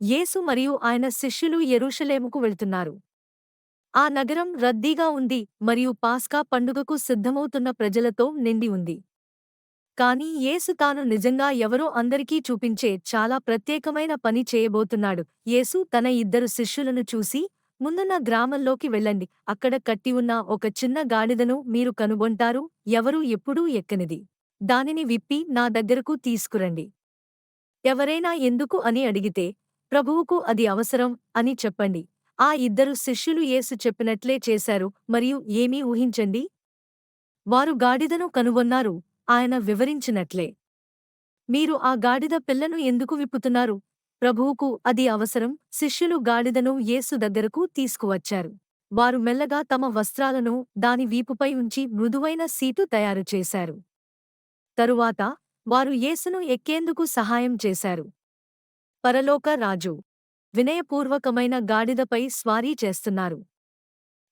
యేసు మరియు ఆయన శిష్యులు ఎరుషలేముకు వెళ్తున్నారు. ఆ నగరం రద్దీగా ఉంది మరియు పాస్కా పండుగకు సిద్ధమవుతున్న ప్రజలతో నిండి ఉంది. కాని యేసు తాను నిజంగా ఎవరో అందరికీ చూపించే చాలా ప్రత్యేకమైన పని చేయబోతున్నాడు. యేసు తన ఇద్దరు శిష్యులను చూసి ముందున్న గ్రామంలోకి వెళ్ళండి. అక్కడ కట్టి ఉన్న ఒక చిన్న గాడిదను మీరు కనుగొంటారు. ఎవరూ ఎప్పుడూ ఎక్కనిది. దానిని విప్పి నా దగ్గరకు తీసుకురండి. ఎవరైనా ఎందుకు అని అడిగితే ప్రభువుకు అది అవసరం అని చెప్పండి. ఆ ఇద్దరు శిష్యులు యేసు చెప్పినట్లే చేశారు మరియు ఏమీ ఊహించండి? వారు గాడిదను కనుగొన్నారు ఆయన వివరించినట్లే. మీరు ఆ గాడిద పిల్లను ఎందుకు విప్పుతున్నారు? ప్రభువుకు అది అవసరం శిష్యులు గాడిదను యేసు దగ్గరకు తీసుకువచ్చారు. వారు మెల్లగా తమ వస్త్రాలను దాని వీపుపై ఉంచి మృదువైన సీటు తయారు చేశారు. తరువాత వారు యేసును ఎక్కేందుకు సహాయం చేశారు. పరలోక రాజు. వినయపూర్వకమైన గాడిదపై స్వారీ చేస్తున్నారు.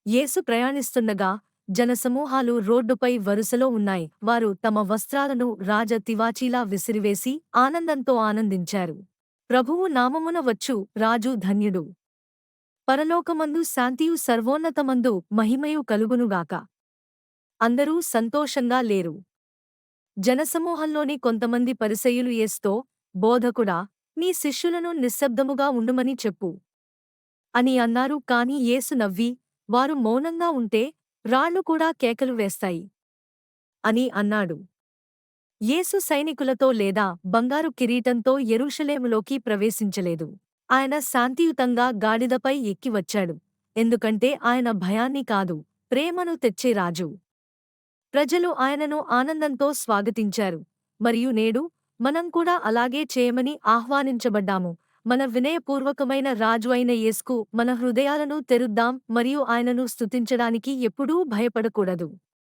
యేసు ప్రయాణిస్తుండగా జనసమూహాలు రోడ్డుపై వరుసలో ఉన్నాయి. వారు తమ వస్త్రాలను రాజ తివాచీలా విసిరివేసి ఆనందంతో ఆనందించారు. ప్రభువు నామమున వచ్చు రాజు ధన్యుడు. పరలోకమందు శాంతియు సర్వోన్నతమందు మహిమయు కలుగునుగాక. అందరూ సంతోషంగా లేరు. జనసమూహంలోని కొంతమంది పరిసయులు యేస్తో బోధకుడా నీ శిష్యులను నిశ్శబ్దముగా ఉండుమని చెప్పు. అని అన్నారు. కాని యేసు నవ్వి వారు మౌనంగా ఉంటే రాళ్ళు కూడా కేకలు వేస్తాయి అని అన్నాడు. యేసు సైనికులతో లేదా బంగారు కిరీటంతో ఎరుషలేములోకి ప్రవేశించలేదు. ఆయన శాంతియుతంగా గాడిదపై ఎక్కి వచ్చాడు. ఎందుకంటే ఆయన భయాన్ని కాదు ప్రేమను తెచ్చే రాజు. ప్రజలు ఆయనను ఆనందంతో స్వాగతించారు. మరియు నేడు మనం కూడా అలాగే చేయమని ఆహ్వానించబడ్డాము. మన వినయపూర్వకమైన రాజు అయిన యేసుకు మన హృదయాలను తెరుద్దాం మరియు ఆయనను స్తుతించడానికి ఎప్పుడూ భయపడకూడదు.